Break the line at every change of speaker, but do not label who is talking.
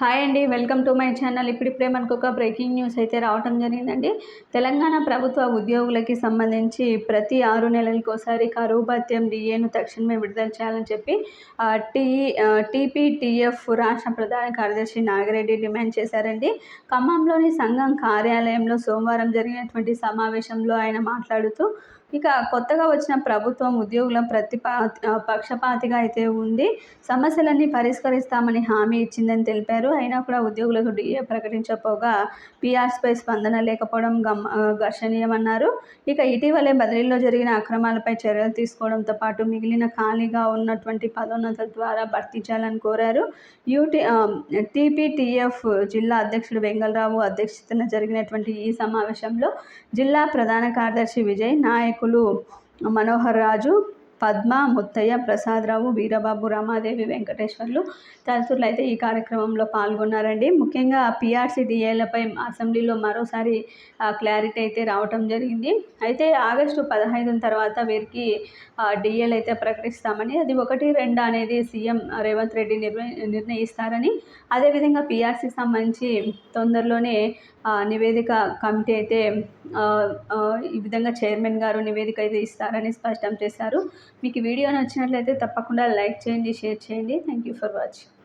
Hi అండి welcome to my channel. ఇప్పుడిప్పుడే మనకు ఒక బ్రేకింగ్ న్యూస్ అయితే రావటం జరిగిందండి. తెలంగాణ ప్రభుత్వ ఉద్యోగులకి సంబంధించి ప్రతి ఆరు నెలలకు ఒకసారి కరువు భత్యం డిఏను తక్షణమే విడుదల చేయాలని చెప్పి టీ టీపీటీఎఫ్ రాష్ట్ర ప్రధాన కార్యదర్శి నాగిరెడ్డి డిమాండ్ చేశారండి. ఖమ్మంలోని సంఘం కార్యాలయంలో సోమవారం జరిగినటువంటి సమావేశంలో ఆయన మాట్లాడుతూ ఇక కొత్తగా వచ్చిన ప్రభుత్వం ఉద్యోగుల ప్రతిపా పక్షపాతిగా అయితే ఉంది. సమస్యలన్నీ పరిష్కరిస్తామని హామీ ఇచ్చిందని తెలిపారు. అయినా కూడా ఉద్యోగులకు డిఏ ప్రకటించకపోగా పీఆర్స్పై స్పందన లేకపోవడం గమ్ ఘర్షణీయమన్నారు. ఇక ఇటీవలే బదిలీలో జరిగిన అక్రమాలపై చర్యలు తీసుకోవడంతో పాటు మిగిలిన ఖాళీగా ఉన్నటువంటి పదోన్నతుల ద్వారా భర్తీ చేయాలని కోరారు. యూటీ టీపీటీఎఫ్ జిల్లా అధ్యక్షుడు వెంగళరావు అధ్యక్షతన జరిగినటువంటి ఈ సమావేశంలో జిల్లా ప్రధాన కార్యదర్శి విజయ్ నాయకులు మనోహర్ రాజు పద్మ ముత్తయ్య ప్రసాదరావు వీరబాబు రమాదేవి వెంకటేశ్వర్లు తదితరులు అయితే ఈ కార్యక్రమంలో పాల్గొన్నారండి. ముఖ్యంగా పిఆర్సీ డిఏలపై అసెంబ్లీలో మరోసారి క్లారిటీ అయితే రావటం జరిగింది. అయితే ఆగస్టు పదహైదు తర్వాత వీరికి డిఏలు అయితే ప్రకటిస్తామని అది ఒకటి రెండు అనేది సీఎం రేవంత్ రెడ్డి నిర్ణయ నిర్ణయిస్తారని అదేవిధంగా పిఆర్సీకి సంబంధించి తొందరలోనే నివేదిక కమిటీ అయితే ఈ విధంగా చైర్మన్ గారు నివేదిక అయితే ఇస్తారని స్పష్టం చేశారు. మీకు వీడియో నచ్చినట్లయితే తప్పకుండా లైక్ చేయండి షేర్ చేయండి. Thank you for watching